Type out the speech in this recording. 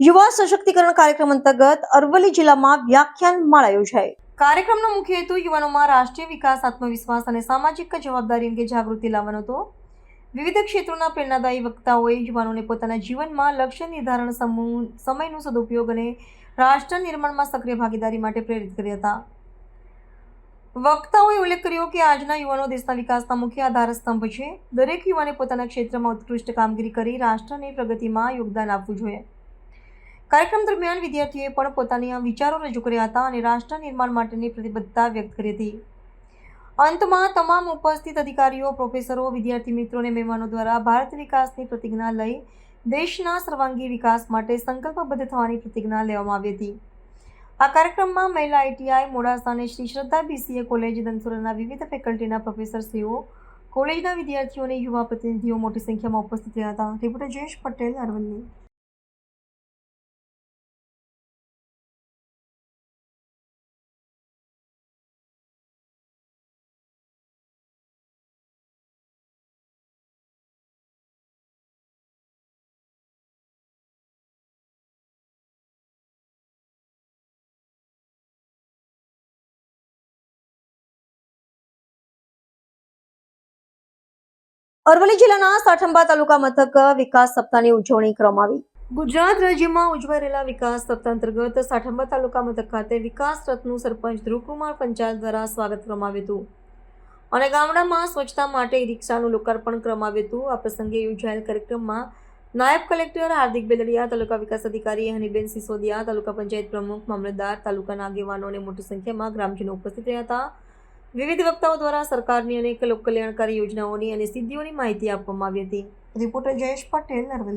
યુવા સશક્તિકરણ કાર્યક્રમ અંતર્ગત અરવલ્લી જિલ્લામાં વ્યાખ્યાન માળા યોજાઈ. કાર્યક્રમનો મુખ્ય હેતુ યુવાનોમાં રાષ્ટ્રીય વિકાસ, આત્મવિશ્વાસ અને સામાજિક જવાબદારી અંગે જાગૃતિ લાવવાનો હતો. વિવિધ ક્ષેત્રોના પ્રેરણાદાયી વક્તાઓએ યુવાનોને પોતાના જીવનમાં લક્ષ્ય નિર્ધારણ સમૂહ, સમયનો સદુપયોગ અને રાષ્ટ્ર નિર્માણમાં સક્રિય ભાગીદારી માટે પ્રેરિત કર્યા હતા. વક્તાઓએ ઉલ્લેખ કર્યો કે આજના યુવાનો દેશના વિકાસના મુખ્ય આધારસ્તંભ છે. દરેક યુવાને પોતાના ક્ષેત્રમાં ઉત્કૃષ્ટ કામગીરી કરી રાષ્ટ્રની પ્રગતિમાં યોગદાન આપવું જોઈએ. કાર્યક્રમ દરમિયાન વિદ્યાર્થીઓએ પણ પોતાના વિચારો રજૂ કર્યા હતા અને રાષ્ટ્ર નિર્માણ માટેની પ્રતિબદ્ધતા વ્યક્ત કરી હતી. અંતમાં તમામ ઉપસ્થિત અધિકારીઓ, પ્રોફેસરો, વિદ્યાર્થી મિત્રો અને મહેમાનો દ્વારા ભારત વિકાસની પ્રતિજ્ઞા લઈ દેશના સર્વાંગી વિકાસ માટે સંકલ્પબદ્ધ થવાની પ્રતિજ્ઞા લેવામાં આવી હતી. આ કાર્યક્રમમાં મહિલા આઈટીઆઈ મોડાસા અને શ્રી શ્રદ્ધા બીસીએ કોલેજ ધનસુરાના વિવિધ ફેકલ્ટીના પ્રોફેસરશ્રીઓ કોલેજના વિદ્યાર્થીઓ અને યુવા પ્રતિનિધિઓ મોટી સંખ્યામાં ઉપસ્થિત રહ્યા હતા. રિપોર્ટર જયેશ પટેલ, અરવલ્લી. અરવલ્લી જિલ્લાના સાઠંબા તાલુકા મથક વિકાસ સપ્તાહની ઉજવણી કરવામાં આવી. ગુજરાત રાજ્યમાં ઉજવાઈ રહેલા વિકાસ સપ્તાહ અંતર્ગત સાઠંબા તાલુકા મથક ખાતે વિકાસ રથનું સરપંચ ધ્રુવકુમાર પંચાલ દ્વારા સ્વાગત કરવામાં આવ્યું હતું. અને ગામડામાં સ્વચ્છતા માટે રિક્ષાનું લોકાર્પણ કરવામાં આવ્યું હતું. આ પ્રસંગે યોજાયેલ કાર્યક્રમમાં નાયબ કલેક્ટર હાર્દિક બેદડિયા તાલુકા વિકાસ અધિકારી હનીબેન સિસોદિયા, તાલુકા પંચાયત પ્રમુખ મામલતદાર, તાલુકાના આગેવાનો અને મોટી સંખ્યામાં ગ્રામજનો ઉપસ્થિત રહ્યા હતા. વિવિધ વક્તાઓ દ્વારા સરકારની અનેક લોકકલ્યાણકારી યોજનાઓની અને સિદ્ધિઓની માહિતી આપવામાં આવી હતી. રિપોર્ટર જયેશ પટેલ અરવલ્લી